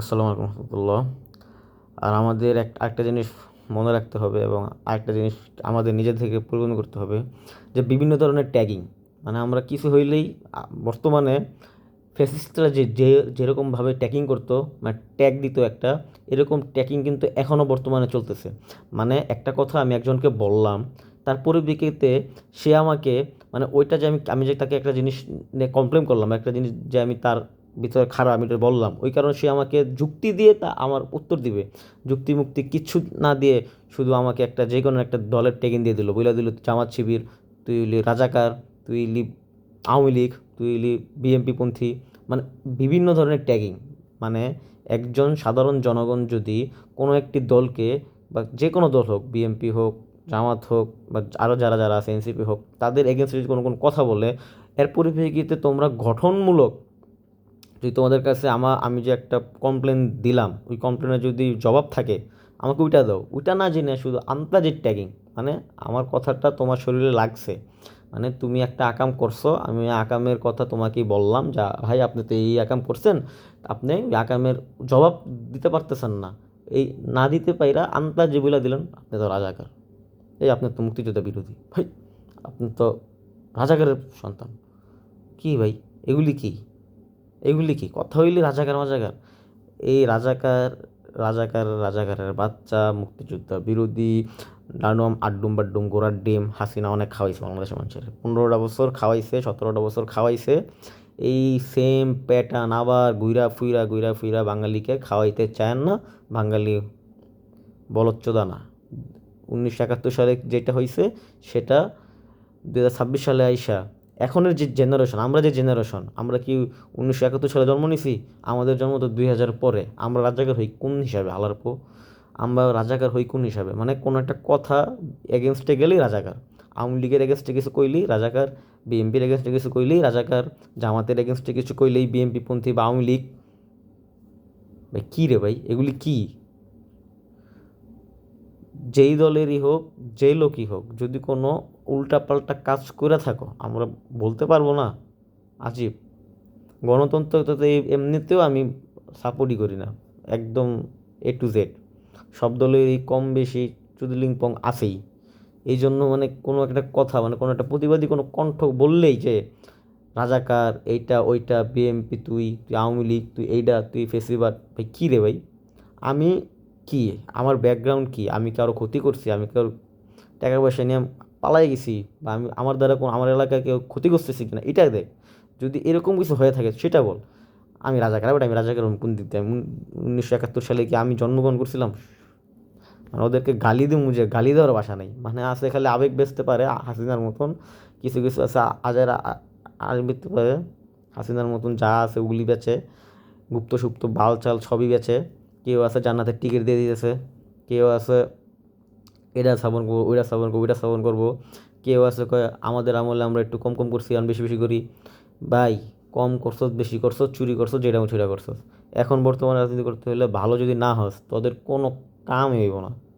আসসালামু আলাইকুম রহমতুল্লাহ। আর আমাদের এক আরেকটা জিনিস মনে রাখতে হবে এবং আরেকটা জিনিস আমাদের নিজে থেকে পরিবর্তন করতে হবে যে বিভিন্ন ধরনের ট্যাগিং মানে আমরা কিছু হইলেই বর্তমানে ফেসিস্টরা যে যে যেরকমভাবে ট্যাকিং করতো মানে ট্যাগ দিত একটা, এরকম ট্যাকিং কিন্তু এখনও বর্তমানে চলতেছে। মানে একটা কথা আমি একজনকে বললাম, তার পরিপ্রেক্ষিতে সে আমাকে মানে ওইটা যে আমি আমি যে তাকে একটা জিনিস কমপ্লেন করলাম, একটা জিনিস যে আমি তার ভিতরে খারাপ, আমি এটা বললাম। ওই কারণে সে আমাকে যুক্তি দিয়ে তা আমার উত্তর দিবে। যুক্তি মুক্তি কিচ্ছু না দিয়ে শুধু আমাকে একটা যে কোনো একটা দলের টেকিন দিয়ে দিল। বইলা দিল জামাত শিবির, তুই হইলি রাজাকার, তুই হইলি আওয়ামী লীগ, তুই হইলি বিএমপি পন্থী মানে বিভিন্ন ধরনের ট্যাগিং মানে একজন সাধারণ জনগণ যদি কোনো একটি দলকে বা যে কোনো দল হোক বিএমপি হোক, জামাত হোক, বা আরও যারা যারা আছে, এনসিপি হোক, তাদের এগেনস্টে যদি কোনো কোনো কথা বলে, এর পরিপ্রেক্ষিতে তোমরা গঠনমূলক যদি তোমাদের কাছে আমার, আমি যে একটা কমপ্লেন দিলাম, ওই কমপ্লেনের যদি জবাব থাকে, আমাকে ওইটা দাও। ওইটা না জেনে শুধু আন্তাজের ট্যাগিং মানে আমার কথাটা তোমার শরীরে লাগছে। মানে তুমি একটা আকাম করছ, আমি আকামের কথা তোমাকেই বললাম যা, ভাই, আপনি তো এই আকাম করছেন, আপনি আকামের জবাব দিতে পারতেছেন না। এই না দিতে পাইরা আন্তাজ যেগুলো দিলেন, আপনি তো রাজাকার। এই আপনি তো মুক্তিযোদ্ধা বিরোধী। ভাই, আপনি তো রাজাকারের সন্তান। কি ভাই, এগুলি কি? এগুলি কি? কথা হইলে রাজাকার মাজাকার। এই রাজাকার রাজাকার, রাজাকারের বাচ্চা, মুক্তিযোদ্ধা, বিরোধী ডানুম আড্ডুম বাড্ডুম গোড়ার ডিম, হাসিনা অনেক খাওয়াইছে বাংলাদেশের মানুষের। পনেরোটা বছর খাওয়াইছে, সতেরোটা বছর খাওয়াইছে। এই সেম প্যাটার্ন আবার গুইরা ফুইরা গুইরা ফুইরা বাঙালিকে খাওয়াইতে চায় না। বাঙালি বলচ্চোদা না উনিশশো একাত্তর সালে যেটা হয়েছে সেটা দু হাজার ছাব্বিশ সালে আইসা এখনের যে জেনারেশন আমরা যে জেনারেশন আমরা কি উনিশশো একাত্তর সালে জন্ম নিছি? আমাদের জন্ম তো দুই হাজার পরে। আমরা রাজাকার হই কোন হিসাবে হালারপো আমরা রাজাকার হই কোন হিসাবে? মানে কোনো একটা কথা এগেনস্টে গেলেই রাজাকার। আওয়ামী লীগের এগেনস্টে কিছু কইলেই রাজাকার, বিএনপির এগেনস্টে কিছু কইলেই রাজাকার, জামাতের এগেনস্টে কিছু কইলেই বিএনপি পন্থী বা আওয়ামী লীগ। ভাই, কী রে ভাই? এগুলি কী? যেই দলেরই হোক, যেই লোকই হোক, যদি কোনো উল্টাপাল্টা কাজ করে থাকো। আমরা বলতে পারব না। আজীব। গণতন্ত্র তো এমনিতেও আমি সাপোর্টই করি না। একদম এ টু জেড সব দলেরই কম বেশি চুদলিংপং আছেই। এই জন্য মানে কোনো একটা কথা মানে কোনো একটা প্রতিবাদী কোনো কণ্ঠ বললেই যে, রাজাকার, এইটা, ওইটা বিএমপি তুই তুই আওয়ামী লীগ, তুই এইটা তুই ফেসিবাদ, ভাই, কী রে ভাই? আমি কি? আমার ব্যাকগ্রাউন্ড কি? আমি কারও ক্ষতি করছি? আমি কারও টাকা পয়সা নিয়ে পালাই গেছি বা আমি, আমার দ্বারা কোনো, আমার এলাকায় কেউ ক্ষতি করতেছি কিনা, এটা দেখ। যদি এরকম কিছু হয়ে থাকে, সেটা বল। আমি রাজাকার বাট আমি রাজাকার কোন দিতে আমি উনিশশো একাত্তর সালে কি আমি জন্মগ্রহণ করছিলাম? মানে ওদেরকে গালি দিয়ে মুজে গালি দেওয়ার বাসা নেই। মানে আছে খালি আবেগ বেচতে পারে হাসিনার মতন। কিছু কিছু আছে আজের আর বেচতে পারে। হাসিনার মতন যা আছে ওগুলি বেচে, গুপ্ত সুপ্ত বাল চাল সবই বেচে। কেউ আছে জান্নাতের টিকিট দিয়ে দিতেছে। কেউ আছে এটা স্থাপন করব, ওইটা স্থাপন করব, ওইটা স্থাপন করব। কেউ আছে কয়, আমাদের আমলে আমরা একটু কম কম করছি আমি বেশি বেশি করি। ভাই, কম করছ, বেশি করছ, চুরি করছ, যেটা চুরি করছ। এখন বর্তমানে রাজনীতি করতে হলে ভালো যদি না হস, তোদের কোনো কাম হইব না।